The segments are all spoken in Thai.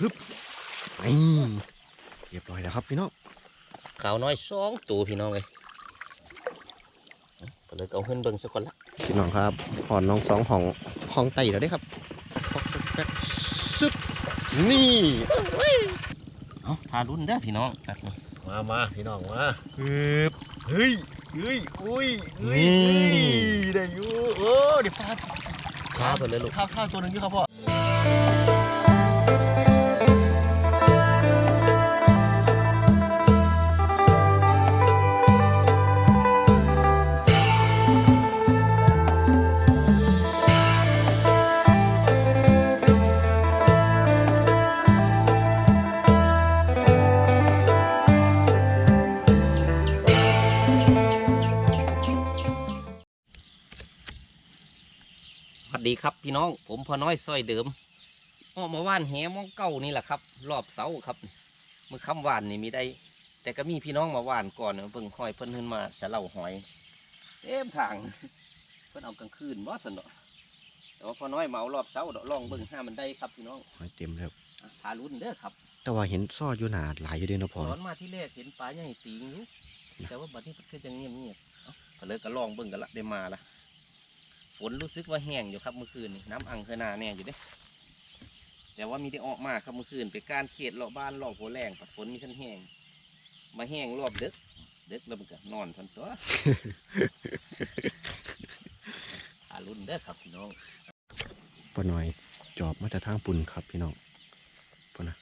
ฮึบนี่เรียบร้อยแล้วครับพี่น้องขาวน้อยสองตัวพี่น้องเลยก็เลยเอาขึ้นเบิ่งสักคนละพี่น้องครับหอนน้องสองห้องห้องไต่แล้วได้ครับพอกแป๊กซึบนี่เอาทารุ่นเด้อพี่น้องแบบนี้มามาพี่น้องมาฮึบเฮ้ยเฮ้ยอุ้ยเฮ้ยนี่เฮ้ยได้อยู่โอ้เดี๋ยวพาข้าไปเลยลูกข้าวข้าวตัวหนึงอยู่ครับพ่อ พี่น้อง ผมพอน้อยซอยเดิมออกมาว่านแหมองเก้านี่แหละครับ รอบเสาครับมือคำว่านนี่มีได้ แต่ก็มีพี่น้องมาว่านก่อนเบิ่งหอยเพิ่นขึ้นมาจะเล่าหอยเต็มทางเพิ่นเอากลางคืนบ่สนอแต่ว่าพอน้อยเมารอบเสาดอกลองเบิ่งห้ามันได้ครับพี่น้องหอยเต็มแล้วอะทารุ่นเด้อครับ แต่ว่าเห็นซ่ออยู่หนาหลายอยู่เด้เนาะตพ่ออนมาที่แรกเห็นปลาใหญ่ตีงอยู่แต่ว่าบัดนี้มันก็จะเงียบเงียบๆเอ้าก็เลยก็ลองเบิ่งกันละได้มาละ ฝนรู้สึกว่าแห้งอยู่ครับเมื่อคืนน้ำอังเคยหนาแน่อยู่เด้แต่ว่ามีได้ออกมาครับเมื่อคืนไปการเขตรอบบ้านรอบหัวแรงปัดฝนมีทันแห้งมาแห้งรอบเดึกดึกแล้วมันก็นอนทันตัวหารุ่นเด้อครับพี่น้องปอหน่อยจอบมาจากทางปุ่นครับพี่น้องปอนะ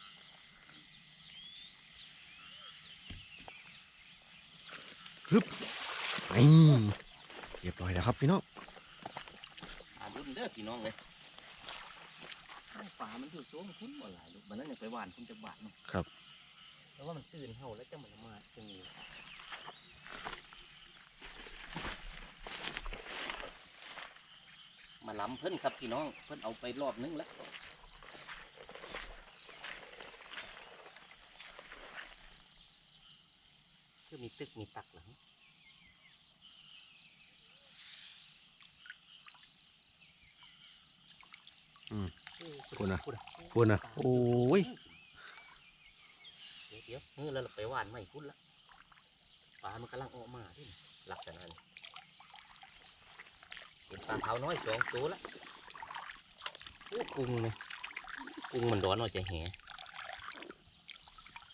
ฮึบนี่เรียบร้อยแล้วครับพี่น้อง พี่น้องเลยป่ามันอยู่โซ่มันคุ้นบ่หลายลูกมันนั่นยังไปหวานคุณจะบาดเนาะครับแต่ว่ามันตื่นเห่าแล้วจะมันมาจะมีมาล้ำเพิ่นครับพี่น้อง เพิ่นเอาไปรอบนึงแล้วคือมีตึกมีตักเหรอ อืม โอ้ พูดนะพูดนะพูดนะโอ้ยเดี๋ยวเดี๋ยวเออแล้วเราไปหวานไม่พุ่นละปลามันกำลังออกมาที่นี่ลักษณะนี้เห็นปลาขาวน้อยสองตัวละโอ้กุ้งเนี่ยกุ้งมันร้อนเอาใจแห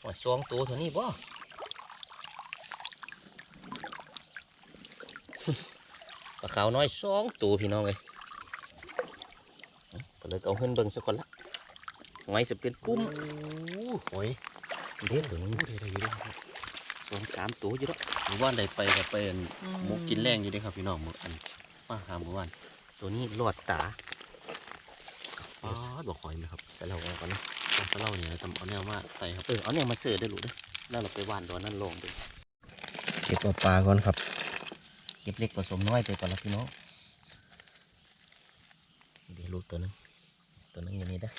โอ้ยสองตัวเท่านี้บ่ปลาขาวน้อยสองตัวพี่น้องเลย ก็เลยเอาขึ้นเบิ่งสักคนละหอยจะเป็นปุ้มโอ้ยเด็ดเลยพูดได้อยู่เด้ครับสองสามตัวอยู่แล้วหมู่บ้านใดไปก็เป็นหมุกกินแรงอยู่เด้ครับพี่น้องหมุกอันมาหาหมู่บ้านตัวนี้รอดตาอ๋อดอกหอยไหมครับใส่เราออกก่อนนะถ้าเล่าเนี่ยทำเอาแนวมาใส่ครับเออเอาเนี่ยมาเสือได้อลูกเด้อแล้วเราไปหว่านตัวนั้นลงดูเก็บปลาก่อนครับเก็บเล็กผสมน้อยไปก่อนละพี่น้องเดี๋ยวลูกตัวนึง ตัวนึงอย่างนี้ได้อ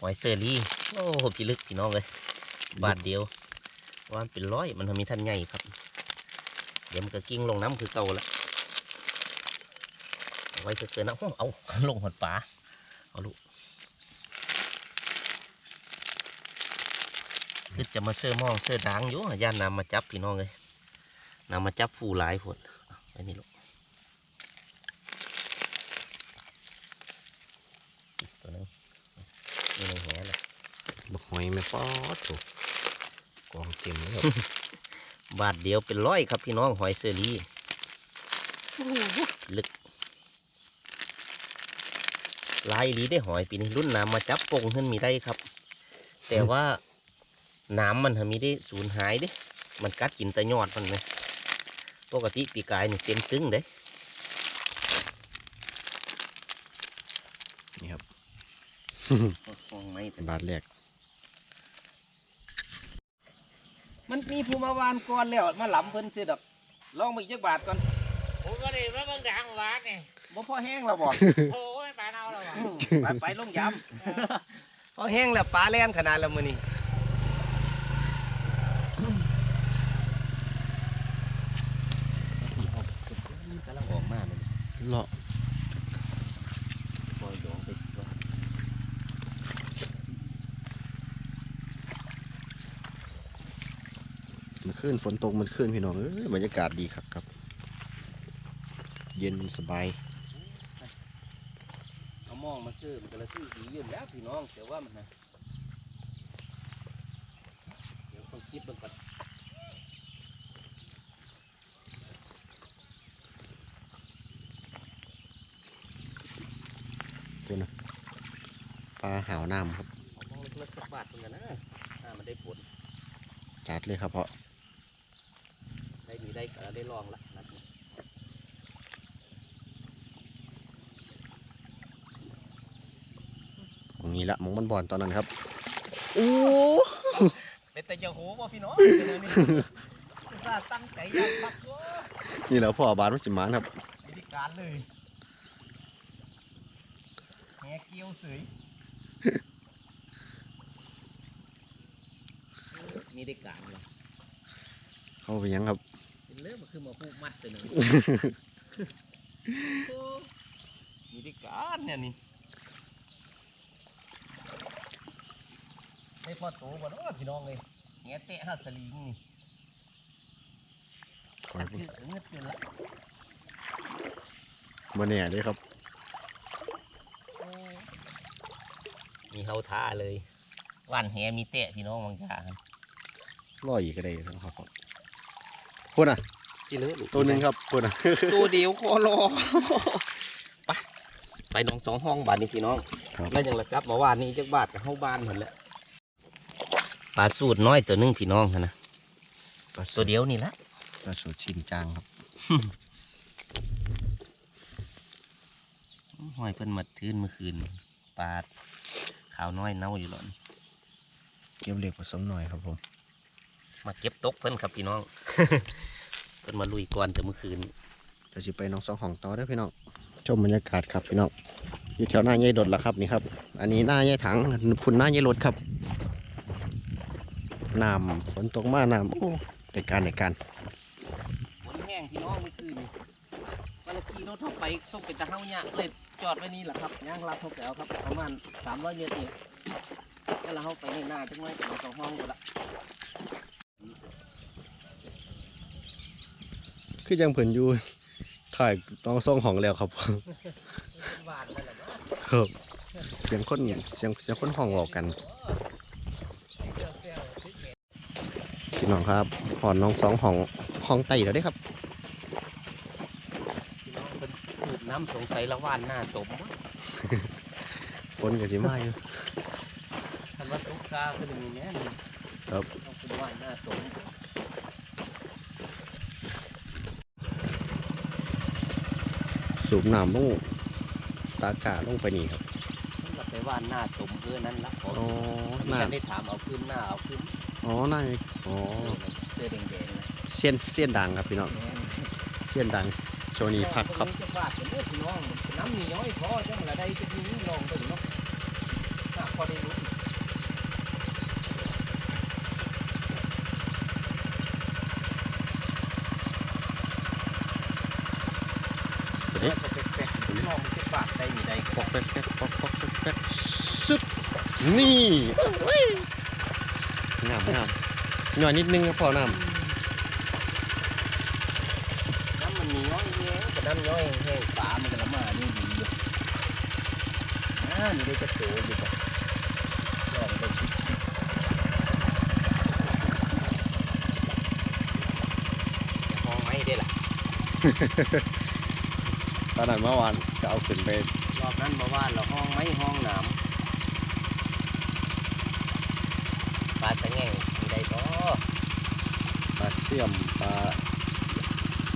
หอยเซอรี่โอ้โหพี่ลึกพี่น้องเลย บาทเดียววามันเป็นร้อยมันทำมีท่านใหญ่ครับ เดี๋ยวมันก็กิ้งลงน้ำคือเก่าละเอาไว้เสือๆนะโอ้เอาลงหอดป่าเอาลูกคือจะมาเสื้อมองเสื้อดังอยู่อะย่านนำมาจับพี่น้องเลยนำมาจับฟูหลายผลไอ้นี่ลูกตัวนึง นี่ในแหเลยดอกหอยไม่ปอดถูกกองเต็มเลยครับบาทเดียวเป็นร้อยครับพี่น้องหอยเซอรี่ลึกหลายอีหลีได้หอยปีนี้รุ่นน้ำมาจับปงขึ้นมีได้ครับ แต่ว่าน้ำมันทำมีได้สูญหายเด้มันกัดกินแต่ยอดมันเลยปกติปีกายนี่เต็มซึ้งเด้นี่ครับ มองไม่บาทแรก มันมีผู้มาวานก่อนแล้วมาหลํเพิ่นซื้อดอกลองมาอีกจักบาทก่อนผมก็เลยว่ามึงดังหวานเนี่ยบ่พอแห้งแล้วบ่โอ้ยปลาเน่าแล้ววะอืมไปไปลงยำพอแห้งแล้วปลาแล่นขนาดแล้วมื้อนี้กำลังออกมาเลยเลาะปล่อยดองไปก่อน ขึ้นฝนตกมันขึ้นพี่น้องเอ้ยบรรยากาศดีครับครับ เย็นสบายเอามองมาซื้อมันก็ละซื้อดีอยู่แล้วพี่น้องแต่ว่ามันนะเดี๋ยวต้องคิดเบิ่งก่อนปลาหาวน้ำครับเอามองเล็กๆสักบาทเหมือนกันนะถ้ามันได้ผลจัดเลยครับเพราะ ได้ก็ได้ลองละนัดนี้ตรงนี้ละมงมันบอลตอนนั้นครับโอ้เป็นแต่จะโหบ่พี่น้องตั้งใจอยากปักนี่แหละพ่อบานมันจิมานครับวิธีการเลยแหงเกี้ยวเสยมีได้การเหรอเข้าไปยังครับ เป็นเรื่องมันคือมาพูกมัดตัวหนึ่งโอ้มีได้การเนี่ยนี่ไม่พอโตบ่เนาะพี่น้องเลยแงเตะหัดสลิงนี่คอยคือเงือกอยู่ละมาเนี่ยเลยครับมีเฮาท่าเลยว่านแหมีเตะพี่น้องบางอย่างรออีกก็ได้นะครับ พูดอะสิเลยตัวหนึ่งครับพูดอะตัวเดียวคอรอไปไปหน้องสองห้องบาทนี่พี่น้องครับแล้วยังระกลับมาว่านนี้จักบาทกับเฮาบ้านเหมือนแหละปลาสูตรน้อยตัวหนึงพี่น้องหั่นนะตัวเดียวนี่ละปลาสูตรชินจางครับห้อยเพิ่นมาทืนเมื่อคืนปลาขาวน้อยเน่าอยู่หรอนเก็บเหล็กผสมหน่อยครับผม มาเก็บตกเพิ่นครับพี่น้อง เพิ่นมาลุยก่อนแต่เมื่อคืนเดี๋ยวจะไปหน้องสองห้องต่อเด้อพี่น้องชมบรรยากาศครับพี่น้องอยู่แถวหน้าใหญ่ดดละครับนี่ครับ อันนี้หน้าใหญ่ถังพุ่นหน้าใหญ่รถครับน้ำฝนตกมาน้ำโอ้ในการในการฝนแห้งพี่น้องเมื่อคืนนี่วันละขี่รถเข้าไปส่งเป็นตะเฮาเนี่ยเลยจอดไว้นี่แหละครับย่างลาดเขาแก้วครับประมาณสามร้อยเมตรเองแล้วเราเข้าไปในหน้าจังไว้เราสองห้องกันละ คือยังเพิ่นอยู่ถ่ายต้องส่องห้องแล้วครับ หวานนั่นแหละเนาะครับ เสียงคนเสียงเสียงคนห้องออกกันพี่น้องครับหอนน้องสองห้องห้องไต่แล้วได้ครับ พี่น้องเป็นสูบน้ำสงสัยละว่านหน้าสมวะฝนกับสิมาอยู่ คันว่าตุกกาคือมีแน่นครับ ต้องเป็นว่านหน้าสม สูบน้ำลงตากาลงไปนี่ครับมันก็ไปว่านหน้าสมเออนั่นละขออ๋ออันหนี้น้าก็ได้ถามเอาขึ้นหน้าเอาขึ้นอ๋อหน้าอ๋อเสื้อแดงๆนะเสี้ยนเสี้ยนดังครับพี่น้องเสี้ยนดังโชว์นี้พักครับจะบาดเป็นเลือดพี่น้องน้ำมีน้อยพอจังละได้จะมีลองไปเนาะถ้าพอได้รู้ เอ๊ะ แป๊กๆลองจะบาดได้มีได้ ปอกแป๊กแป๊กปอกปอกแป๊กแป๊กซึบ นี่งามงามหน่อยนิดนึงก็พอน้น้ำมันมีน้อยแง่แต่น้ำน้อยแห้งปลามันก็ละมานี่ดีอยู่อ่านี่ได้จะโตอยู่ป่ะลองไปห้องไม้ได้ล่ะำตอนนั้นเมื่อวานจะเอาขึ้นไปรอบนั้นมาว่าเราห้องไม้ห้องน้ำปลาสะแง่งมีได้บ่ ปลา เสี่ยมปลา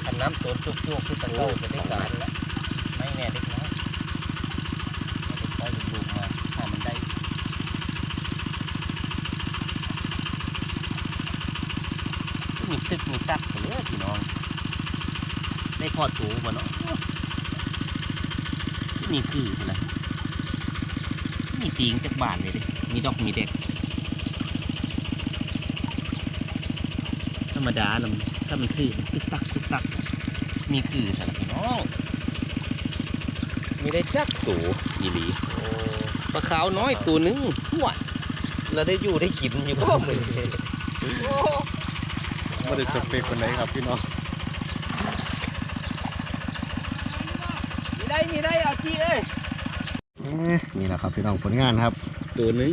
อันน้ำตัวจุกๆคือตะเก้าจะได้การแล้วไม่แน่เด็กน้อยเอาไปคอยดูมาถ้ามันได้มีตึกมีตักเลือพี่น้อง ได้พอตูบ่เนาะมีคืออะไรมีตีงจากบ้านเลยดิมีดอกมีเด็ก รรมดาน่ะมันถ้ามันคือมันตึกตักตึกตัก มีคือสารพี่น้องมีได้จักตัวอีหลีปลาขาวน้อยตัวหนึงหัวเราได้อยู่ได้กินอยู่พ่อมือโอ้ไม่ได้สเปคคนไหนครับพี่น้องมีได้มีได้เอาที่เอ้ยเอ๊ะนี่แหละครับพี่น้องผลงานครับ ตัวหนึง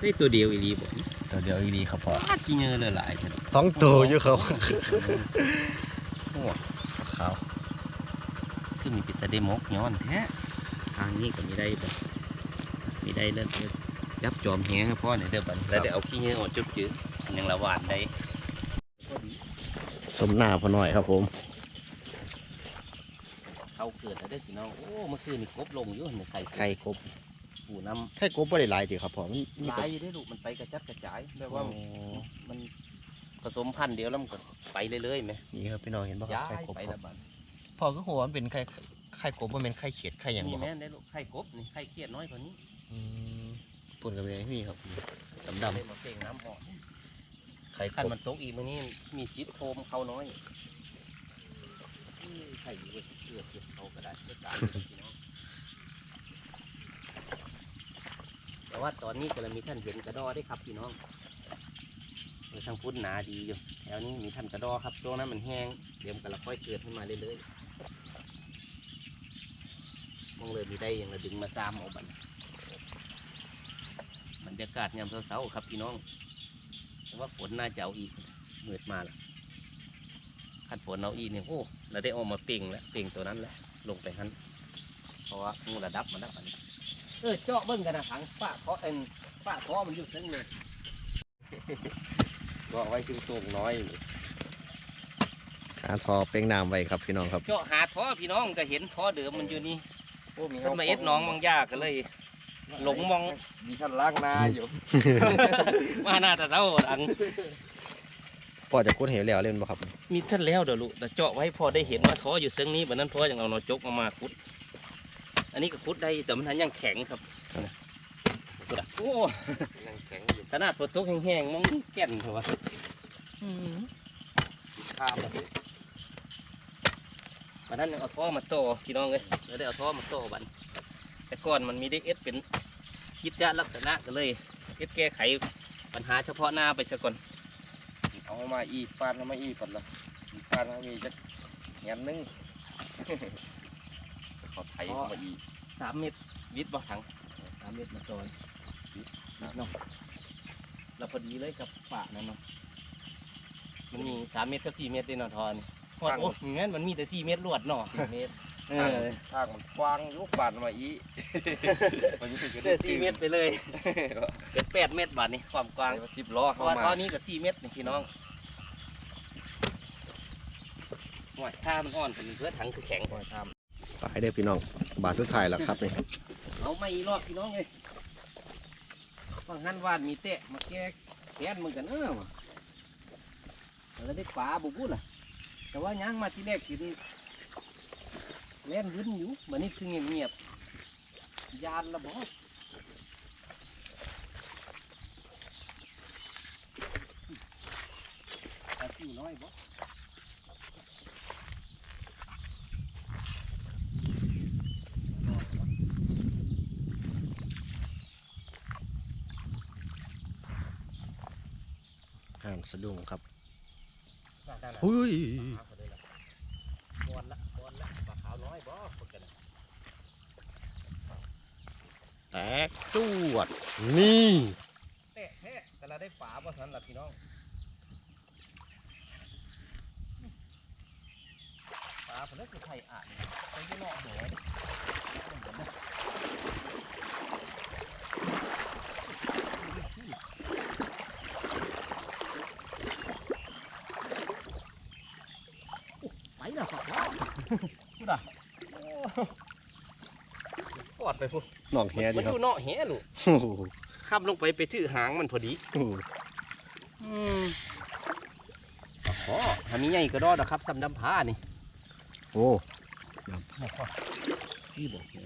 ได้ตัวเดียวอีรีบอกตัว เดียวอีดีครับพ่อถ้าขี้เงือเลยหลายจังสองตัวอยู่ครับโอ้ขาวคือมีปิดตาได้มกย้อนแท้ทางนี้ก็มีได้แบบมีได้แล้วเดี๋ยวยับจอมแหงให้พ่อหน่อยเด้อบัดนี้แล้วเดี๋ยวเอาขี้เงือออกจุบจืดอันยังละหวานได้สมหน้าพอหน่อยครับผมเขาเกิดแล้วเด้อพี่น้องโอ้เมื่อคืนนี่กบลงอยู่ในไข่ไข่กบ ปูน้ำไข่กบไม่ได้หลายทีครับพ่อมันมีหแต่ลายอยู่ได้อลูกมันไปกระจัดกระจายแบบว่าโอ้มันผสมพันธุ์เดียวแล้วมันก็ไปเรื่อยๆไหมนี่ครับพี่น้องเห็นป่ะครับย้าไข่ยกบไปครัละบบัดพ่อก็หัวามันเป็นไข่ไข่กบมันเป็นไข่เขียดไข่หยังนี่บ่คแม่รับนได้ลูกไข่กบนี่ไข่เขียดน้อยกว่านี้อืมปุ่นกับเป็นนี่ครับดำดได้มาเป่งน้ำหอมำไข่กขันบมันตกอีกมันนี่มีซิดโคมเขาน้อยอื้อไข่อยู่เว้ยเกือบเก็บเขาก็ได้ไม่ตายพี่น้อง แต่ว่าตอนนี้กำลังมีท่านเห็นกระดอได้ครับพี่น้องทางพุ้นหนาดีอยู่แถวนี้มีท่านกระดอครับช่วงนั้นมันแห้งเดี๋ยวมันก็ละค่อยเกิดขึ้นมาเรื่อยๆมองเลยมีได้อย่างเราดึงมาซ้ำเอาบัดบรรยากาศยามเช้าๆครับพี่น้องแต่ว่าฝนน่าจะเอาอีกมืดมาละขัดฝนเอาอีกเนี่ยโอ้เราได้ออกมาเป่งแล้วเป่งตัวนั้นแหละลงไปหันเพราะว่างูระดับมันแล้วอัน เออเจาะเบิ้งกันนะถังฝ้าเพราะเอ็นฝ้าเพราะมันอยู่ซึ่งเลยก็เอาไว้ถึงสูงน้อยนี่หาทอเป้งน้ำไว้ครับพี่น้องครับเจาะหาท่อพี่น้องก็เห็นท่อเดิมมันอยู่นี่โอ้มีขึ้นมาเอ็ดหน้องบางยาก็เลย หลงมองมีท่านล้างนาอยู่ มาหน้าตาเศร้าอังพ่อจะคุ้นเหวแล้วเล่นบ่ครับ มีท่านแล้วเดี๋ยวลูกแต่เจาะไว้พอได้เห็นว่าท่ออยู่ซึ่งนี้วันนั้นท่อยังเอาหนอจกมามาคุด อันนี้ก็คุดได้แต่มันยังแข็งครับคุดอะโอ้ยังแข็งอยู่ขนาดฝนตกแห้งๆมันแก่นเถอะวะข้ามเลยวันนั้นยังเอาท่อมาต่อพี่น้องเลยแล้วได้เอาท่อมาต่อบันแต่ก่อนมันมีได้เอสเป็นยิดยะลักษณะก็เลยเอสแก้ไขปัญหาเฉพาะหน้าไปซะก่อนเอามาอีกปานเอามาอีกก่อนละอีกปานเอามีจักเงี้ยนึง เขาไถเข้ามาอีกสามเมตรวิทย์บ่ถังสามเมตรมาต่อวิทย์เนาะเราพอดีเลยกับป่านั่นเนาะมันมีสามเมตรกับสี่เมตรเด้เนาะทอนโอ้โหงั้นมันมีแต่สี่เมตรลวดเนาะสี่เมตรเอทางอทางมันกว้างอยุบปานมาอีกมันอยู่ที่เด้สี่เมตรไปเลยเป็นแปดเมตรบาทนี่ความกว้างสิบล้อเพเข้าราะว่ามาท่อนี้ก็สี่เมตรนี่พี่น้องห่วยถ้ามันอ่อนเป็นเพื่อถังคือแข็งคอยท ไปเด้พี่น้อง บาทสุดท้ายแล้วครับนี่เอาไม่รอบพี่น้องเลยฟังหันวานมีเตะมาแก้แค้นมึงกันเออแล้วได้ปลาบุบุล่ะ แต่ว่าย่างมาที่แรกกินเล่นยืนอยู่มันนี่คือเงียบยานละบอกปลาซิวน้อยบ่านสะดุ้งครับได้ได้หุ้ยปลาเขาเลยล่ะบอลละบอลละปลาขาวน้อยบ่พวกกันน่ะแตกจวด นี่เตะแท้แต่เราได้ฝาบ่ทันล่ะพี่น้องฝาผมนึกคือไข่อ่านไปยี่นอกหัวไป แล้วฝาพูดอะกอดไปพูดน้องแฮมัดีนครับดูเนาะแหลูกโอ้โหข้ามลงไปไปถือหางมันพอดี โอ้โหอืมขอถ้ามีใหญ่ก็รอดนะครับสำดำผ้านี่โอ้พี่บอกเลย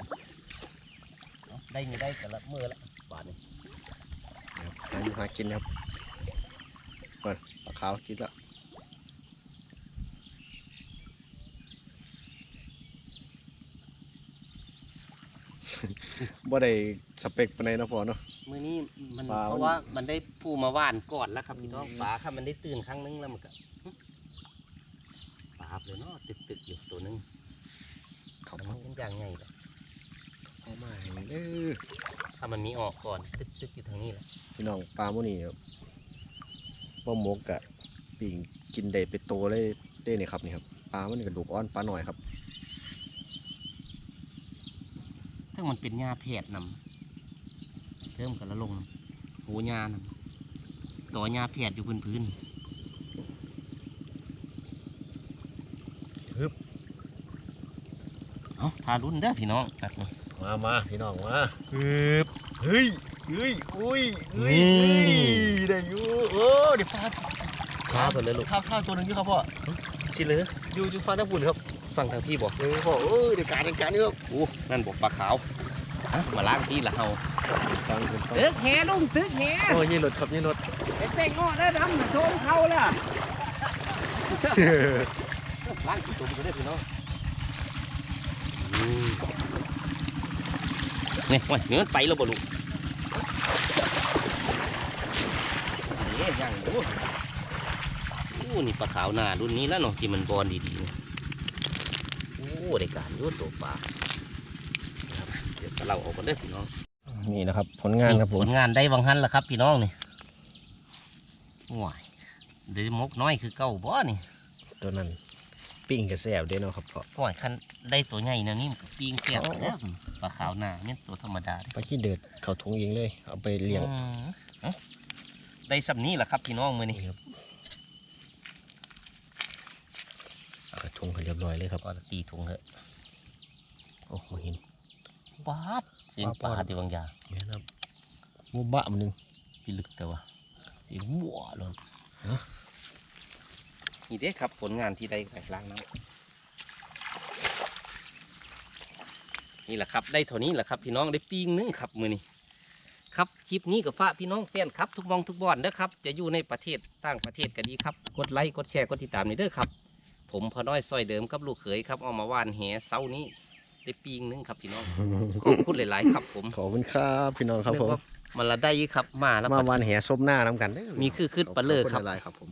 เอาได้ไม่ได้แต่ละมือละบาทนี่หาอยู่หากินครับเปิดปลาขาวกินแล้ว บ่ได้สเปคปานใดเนาะพ่อเนาะ มื้อนี้มันปลามันเพราะว่ามันได้ผู้มาว่านก่อนแล้วครับพี่น้องปลาครับมันได้ตื่นครั้งนึงแล้วมันก็หึปลาบเลยเนาะตึกๆอยู่ตัวนึงเขาแต่มันเป็นอย่างไงล่ะเอามาให้เด้อถ้ามันมีออกก่อนตึกๆอยู่ทางนี้แหละพี่น้องปลาหมื้นี้บ่หมกกะปิ่งกินได้ไปโตเลยได้นี่ครับนี่ครับปลามันกระดูกอ่อนปลาหน่อยครับ ถ้ามันเป็นหญ้าแผดนำเริ่มกันละลงนำหูหญ้านำต่อหญ้าแผดอยู่พื้นพื้นฮึบเอาทารุ่นเด้อพี่น้องแบบนี้มามาพี่น้องมาฮึบเฮ้ยเฮ้ยอุ้ยเฮ้ยนี่เฮ้ยได้อยู่โอ้เดี๋ยวปลาช้าไปเลยลูกข้าวข้าวตัวหนึงอยู่ครับพ่อชิเลยอยู่อยู่ฟ้าตะปุ่นครับ ฟังทางพี่บอกเออพ่อเอ้ยเดี๋ยวการเดี๋ยวการนี่ครับโอ้นั่นบอกปลาขาวอะมาล้างพี่ละเฮาฟังกันฟังตึกแหลุงตึกแหโอ้ยนี่รถครับนี่รถไอ้เป้งงอได้ดำโชมเขาล่ะล้างกี่ตัวก็ได้พี่น้องอืมนี่ว่าเนื้อไปแล้วบ่ลูกนี่ยังโอ้โอ้นี่ปลาขาวหนารุ่นนี้แล้วเนาะที่มันบอลดีๆ เนี่ยโอ้ได้การอยุ่ตัวปลานะครับเดี๋ยวสลับออกกันเด้อพี่น้องนี่นะครับ ผลงานครับผมผลงานได้วังหันแล้วครับ พี่น้องนี่ว้ายเดือมกน้อยคือเก้าบ่นี่ ตัวนั้นปิ้งกระแสบเด้เนาะครับพ่อก่อยคันได้ตัวใหญ่แนวนี้มันก็ปีงเสียบอ๋อแล้วปลาขาวหน้าเนี่ยตัวธรรมดาเด้ปลาขี้เดือดเขาถุงเองเลย เอาไปเลี้ยงอืมเอ้าได้สำนี้แหละครับพี่น้องมือนี่ นี่ค รับเอากระถุงให้เรียบร้อยเลยครับก็ตีถุงเถอะโอ้โหเห็นบาดเสียงปลาที่บางอย่างแม่นะครับมูบะมันหนึงพี่ลึกแต่ว่าเสียงบัวเลยฮะนี่เด้ครับผลงานที่ได้ไปล้างน้ำนี่แหละครับ ได้เท่านี้แหละครับ พี่น้องได้ปีงหนึงครับมือนี้ครับคลิปนี้กับฝากพี่น้องแฟนครับ ทุกหมองทุกบอนเด้อครับ จะอยู่ในประเทศต่างประเทศก็ดีครับ กดไลค์กดแชร์กดติดตามนี่เด้อครับ ผมพอน้อยซอยเดิมกับลูกเขยครับเอามาว่านแหเสาร์นี้ได้ปีงหนึงครับพี่น้อง ขอบคุณหลาย ๆ ครับผมขอบคุณครับพี่น้องครับผมมันละได้ครับมาแล้วมาปัดวันแห่ส้มหน้าน้ำกันเด้อมีคือขึ้นปลาเลิกครับขอณหลายๆครับผม